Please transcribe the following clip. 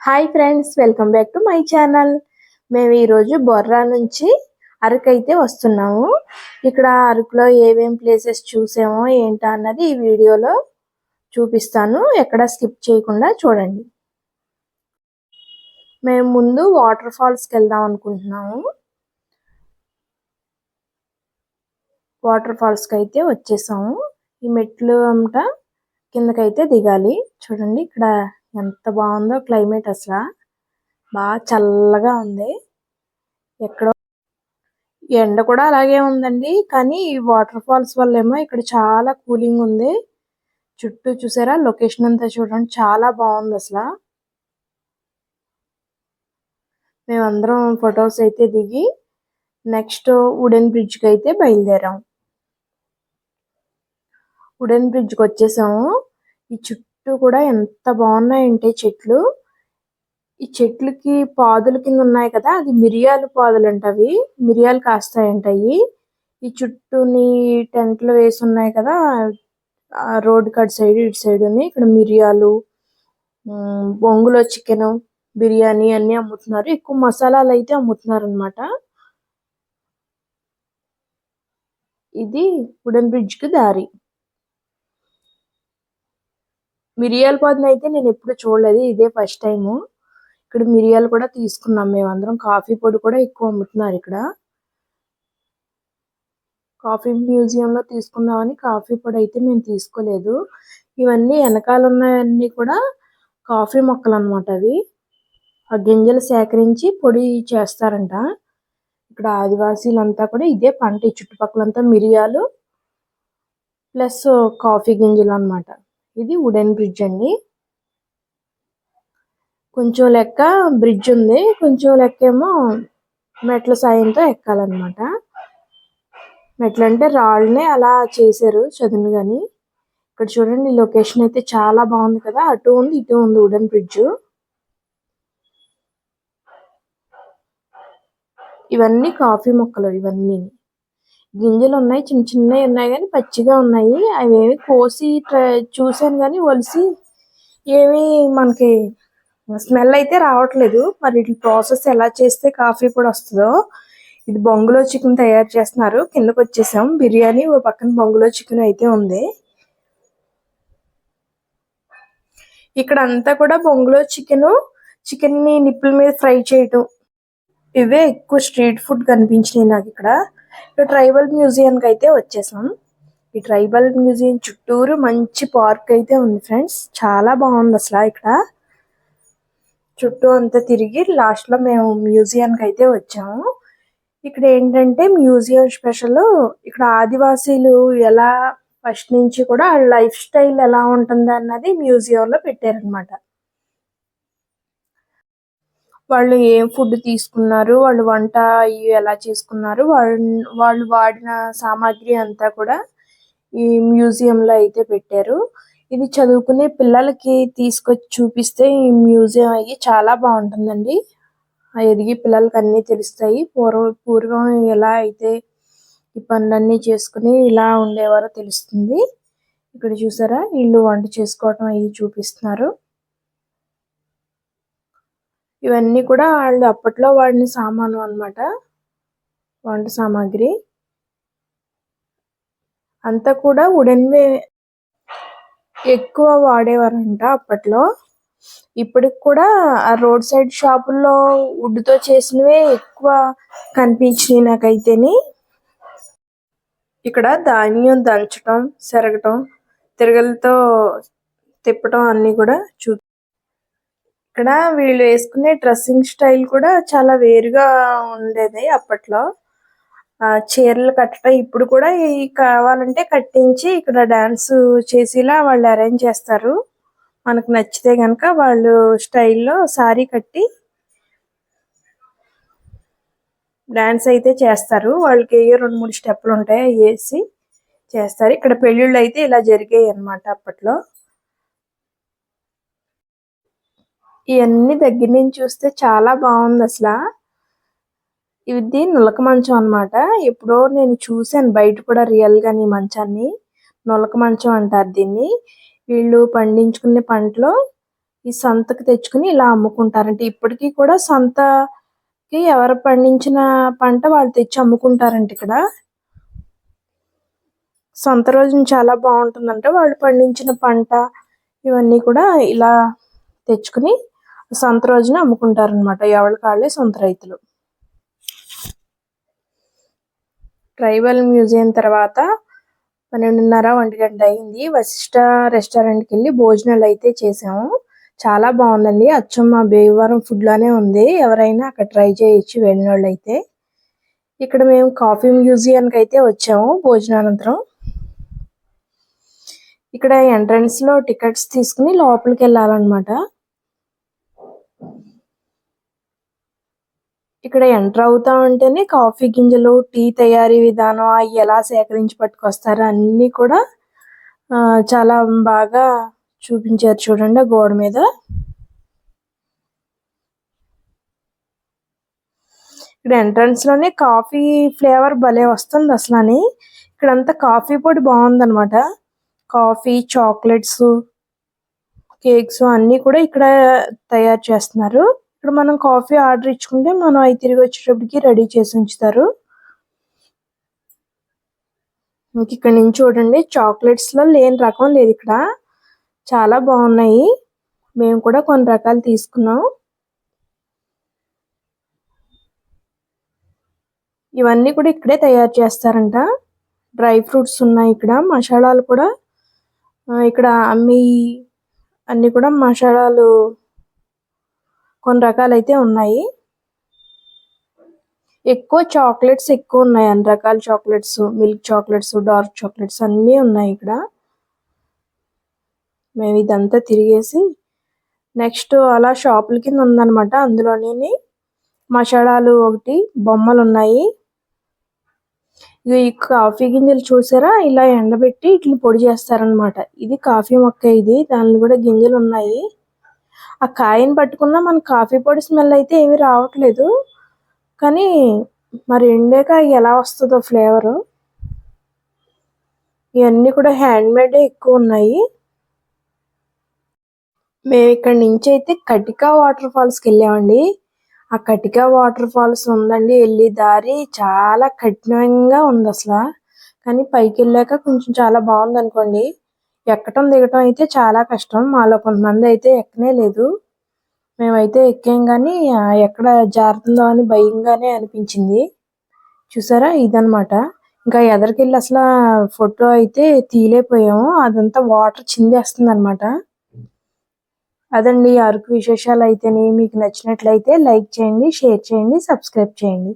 Hi friends welcome back to my channel మేము ఈరోజు బొర్రా నుంచి అరకు అయితే వస్తున్నాము. ఇక్కడ అరకులో ఏమేం ప్లేసెస్ చూసామో ఏంటా అన్నది ఈ వీడియోలో చూపిస్తాను. ఎక్కడ స్కిప్ చేయకుండా చూడండి. మేము ముందు వాటర్ ఫాల్స్కి వెళ్దాం అనుకుంటున్నాము. వాటర్ ఫాల్స్కి అయితే వచ్చేసాము. ఈ మెట్లు అంట కిందకైతే దిగాలి. చూడండి ఇక్కడ ఎంత బాగుందో క్లైమేట్ అసలు. బాగా చల్లగా ఉంది. ఎక్కడో ఎండ కూడా అలాగే ఉందండి. కానీ ఈ వాటర్ ఫాల్స్ వల్ల ఏమో ఇక్కడ చాలా కూలింగ్ ఉంది. చుట్టూ చూసారా? లొకేషన్ అంతా చూడండి. చాలా బాగుంది అసలు. మేమందరం ఫొటోస్ అయితే దిగి నెక్స్ట్ వుడెన్ బ్రిడ్జ్కి అయితే బయలుదేరాం. వుడెన్ బ్రిడ్జ్కి వచ్చేసాము. ఈ చుట్టూ చుట్టూ కూడా ఎంత బాగున్నాయంటే చెట్లు. ఈ చెట్లకి పాదుల కింద ఉన్నాయి కదా అది మిరియాలు పాదులు అంట అవి. మిరియాలు కాస్తాయంట అవి ఈ చుట్టూని టెంట్లు వేసి ఉన్నాయి కదా రోడ్ కట్ సైడ్ ఇటు సైడ్ ఇక్కడ మిరియాలు బొంగులో చికెన్ బిర్యానీ అన్ని అమ్ముతున్నారు. ఎక్కువ మసాలాలు అయితే అమ్ముతున్నారు అన్నమాట ఇది వుడెన్ బ్రిడ్జ్కి దారి. మిరియాల పాదుని అయితే నేను ఎప్పుడు చూడలేదు. ఇదే ఫస్ట్ టైం ఇక్కడ మిరియాలు కూడా తీసుకున్నాం మేమందరం. కాఫీ పొడి కూడా ఎక్కువ అమ్ముతున్నారు ఇక్కడ. కాఫీ మ్యూజియం లో తీసుకుందామని కాఫీ పొడి అయితే మేము తీసుకోలేదు. ఇవన్నీ వెనకాల ఉన్నాయన్నీ కూడా కాఫీ మొక్కలు అన్నమాట అవి. ఆ గింజలు సేకరించి పొడి చేస్తారంట. ఇక్కడ ఆదివాసీలంతా కూడా ఇదే పంట. ఈ చుట్టుపక్కలంతా మిరియాలు ప్లస్ కాఫీ గింజలు అన్నమాట. ఇది వుడెన్ బ్రిడ్జ్ అండి. కొంచెం లెక్క బ్రిడ్జ్ ఉంది. కొంచెం లెక్క ఏమో మెట్ల సాయంతో ఎక్కాలన్నమాట. మెట్లు అంటే రాళ్ళనే అలా చేశారు చదును కానీ ఇక్కడ చూడండి లొకేషన్ అయితే చాలా బాగుంది కదా. అటు ఉంది ఇటు ఉంది వుడెన్ బ్రిడ్జ్ ఇవన్నీ కాఫీ మొక్కలు ఇవన్నీ గింజలు ఉన్నాయి చిన్న చిన్నవి ఉన్నాయి కానీ పచ్చిగా ఉన్నాయి. అవి ఏమి కోసి చూసాను కానీ ఒలిసి ఏమి మనకి స్మెల్ అయితే రావట్లేదు. మరి వీటి ప్రాసెస్ ఎలా చేస్తే కాఫీ కూడా వస్తుందో ఇది బొంగులో చికెన్ తయారు చేస్తున్నారు. కిందకు వచ్చేసాం. బిర్యానీ ఓ పక్కన బొంగులో చికెన్ అయితే ఉంది. ఇక్కడ అంతా కూడా బొంగులో చికెన్ చికెన్ని నిప్పుల మీద ఫ్రై చేయటం. ఇవే ఎక్కువ స్ట్రీట్ ఫుడ్ కనిపించినాయి నాకు ఇక్కడ. ఇక్కడ ట్రైబల్ మ్యూజియం అయితే వచ్చేసాం. ఈ ట్రైబల్ మ్యూజియం చుట్టూరు మంచి పార్క్ అయితే ఉంది ఫ్రెండ్స్. చాలా బాగుంది అసలు ఇక్కడ. చుట్టూ అంతా తిరిగి లాస్ట్లో మేము మ్యూజియం కి అయితే వచ్చాము. ఇక్కడ ఏంటంటే మ్యూజియం స్పెషల్ ఇక్కడ ఆదివాసీలు ఎలా ఫస్ట్ నుంచి కూడా లైఫ్ స్టైల్ ఎలా ఉంటుంది అన్నది మ్యూజియం లో పెట్టారన్నమాట. వాళ్ళు ఏం ఫుడ్ తీసుకున్నారు వాళ్ళు వంట ఎలా చేసుకున్నారు వాళ్ళు వాళ్ళు వాడిన సామాగ్రి అంతా కూడా ఈ మ్యూజియం లో అయితే పెట్టారు. ఇది చదువుకునే పిల్లలకి తీసుకొచ్చి చూపిస్తే ఈ మ్యూజియం అయ్యి చాలా బాగుంటుందండి. ఎదిగి పిల్లలకి అన్ని తెలుస్తాయి. పూర్వం పూర్వం ఎలా అయితే ఈ పనులన్నీ చేసుకుని ఇలా ఉండేవారో తెలుస్తుంది. ఇక్కడ చూసారా? వీళ్ళు వంట చేసుకోవటం అవి చూపిస్తున్నారు. ఇవన్నీ కూడా వాళ్ళు అప్పట్లో వాడిన సామాను అన్నమాట. వంట సామాగ్రి. అంతా కూడా వుడెన్ ఎక్కువ వాడేవారంట అప్పట్లో. ఇప్పటికి కూడా ఆ రోడ్ సైడ్ షాపుల్లో వుడ్తో చేసినవే ఎక్కువ కనిపించినాయి నాకైతేని. ఇక్కడ ధాన్యం దంచటం సెరగటం తిరగలతో తిప్పటం అన్ని కూడా చూ ఇక్కడ వీళ్ళు వేసుకునే డ్రెస్సింగ్ స్టైల్ కూడా చాలా వేరుగా ఉండేది అప్పట్లో. ఆ చీరలు కట్టడం ఇప్పుడు కూడా కావాలంటే కట్టించి ఇక్కడ డాన్స్ చేసేలా వాళ్ళు అరేంజ్ చేస్తారు. మనకు నచ్చితే గనక వాళ్ళు స్టైల్లో సారీ కట్టి డాన్స్ అయితే చేస్తారు. వాళ్ళకి రెండు మూడు స్టెప్లు ఉంటాయి వేసి చేస్తారు. ఇక్కడ పెళ్ళిళ్ళు అయితే ఇలా జరిగాయి అన్నమాట అప్పట్లో. ఇవన్నీ దగ్గర నుంచి చూస్తే చాలా బాగుంది అసలు. ఇది నులక మంచం అన్నమాట. ఎప్పుడో నేను చూశాను బయట కూడా రియల్గా ఈ మంచాన్ని. నులక మంచం అంటారు దీన్ని. వీళ్ళు పండించుకునే పంటలో ఈ సంతకు తెచ్చుకుని ఇలా అమ్ముకుంటారంట. ఇప్పటికీ కూడా సంతకి ఎవరు పండించిన పంట వాళ్ళు తెచ్చి అమ్ముకుంటారంట ఇక్కడ. సంత రోజున చాలా బాగుంటుందంట. వాళ్ళు పండించిన పంట ఇవన్నీ కూడా ఇలా తెచ్చుకుని సంత రోజున అమ్ముకుంటారనమాట ఎవరి కాళ్ళే సొంత రైతులు. ట్రైబల్ మ్యూజియం తర్వాత పన్నెండున్నర ఒంటి గంట అయింది. వశిష్ట రెస్టారెంట్కి వెళ్ళి భోజనాలు అయితే చేసాము. చాలా బాగుందండి. అచ్చం మా భీమవరం ఫుడ్ లానే ఉంది. ఎవరైనా అక్కడ ట్రై చేయొచ్చు వెళ్ళిన వాళ్ళు అయితే ఇక్కడ మేము కాఫీ మ్యూజియానికి అయితే వచ్చాము భోజనానంతరం. ఇక్కడ ఎంట్రన్స్లో టికెట్స్ తీసుకుని లోపలికి వెళ్ళాలన్నమాట. ఇక్కడ ఎంటర్ అవుతా ఉంటేనే కాఫీ గింజలు టీ తయారీ విధానం అవి ఎలా సేకరించి పట్టుకొస్తారు అన్ని కూడా చాలా బాగా చూపించారు చూడండి గోడ మీద. ఇక్కడ ఎంట్రన్స్లోనే కాఫీ ఫ్లేవర్ భలే వస్తుంది అసలు అని ఇక్కడంతా కాఫీ పొడి బాగుందనమాట. కాఫీ చాక్లెట్స్ కేక్స్ అన్ని కూడా ఇక్కడ తయారు చేస్తున్నారు. ఇక్కడ మనం కాఫీ ఆర్డర్ ఇచ్చుకుంటే మనం అవి తిరిగి వచ్చేటప్పటికి రెడీ చేసి ఉంచుతారు. ఇంక ఇక్కడ నుంచి చూడండి. చాక్లెట్స్లో లేని రకం లేదు ఇక్కడ. చాలా బాగున్నాయి. మేము కూడా కొన్ని రకాలు తీసుకున్నాం. ఇవన్నీ కూడా ఇక్కడే తయారు చేస్తారంట. డ్రై ఫ్రూట్స్ ఉన్నాయి ఇక్కడ మసాలాలు కూడా. ఇక్కడ అమ్మి అన్ని కూడా మసాలాలు కొన్ని రకాలైతే ఉన్నాయి. ఎక్కువ చాక్లెట్స్ ఎక్కువ ఉన్నాయి. అన్ని రకాల chocolates milk chocolates dark chocolates అన్నీ ఉన్నాయి ఇక్కడ. మేము ఇదంతా తిరిగేసి నెక్స్ట్ అలా షాపుల కింద ఉందన్నమాట. అందులోనే మసాలాలు ఒకటి బొమ్మలు ఉన్నాయి. ఇగో ఈ కాఫీ గింజలు చూసారా? ఇలా ఎండబెట్టి ఇట్లా పొడి చేస్తారనమాట ఇది కాఫీ మొక్క ఇది. దానిలో కూడా గింజలు ఉన్నాయి. ఆ కాయని పట్టుకున్నా మన కాఫీ పొడి స్మెల్ అయితే ఏమీ రావట్లేదు. కానీ మరి ఎండాక ఎలా వస్తుందో ఫ్లేవర్? ఇవన్నీ కూడా హ్యాండ్ మేడ్ ఎక్కువ ఉన్నాయి. మేము ఇక్కడ నుంచి అయితే కటికా వాటర్ ఫాల్స్కి వెళ్ళామండి. ఆ కటికా వాటర్ ఫాల్స్ ఉందండి వెళ్ళి దారి చాలా కఠినంగా ఉంది అసలు. కానీ పైకి వెళ్ళాక కొంచెం చాలా బాగుంది అనుకోండి ఎక్కటం దిగటం అయితే చాలా కష్టం. మాలో కొంతమంది అయితే ఎక్కనే లేదు. మేమైతే ఎక్కాం కానీ ఎక్కడ జారుతుందో అని భయంగానే అనిపించింది. చూసారా? ఇదనమాట ఇంకా ఎదరికెళ్ళి అసలు ఫోటో అయితే తీయలేకపోయాము. అదంతా వాటర్ చిందేస్తుంది అనమాట అదండి అరకు విశేషాలు అయితేనే మీకు నచ్చినట్లయితే లైక్ చేయండి షేర్ చేయండి సబ్స్క్రైబ్ చేయండి.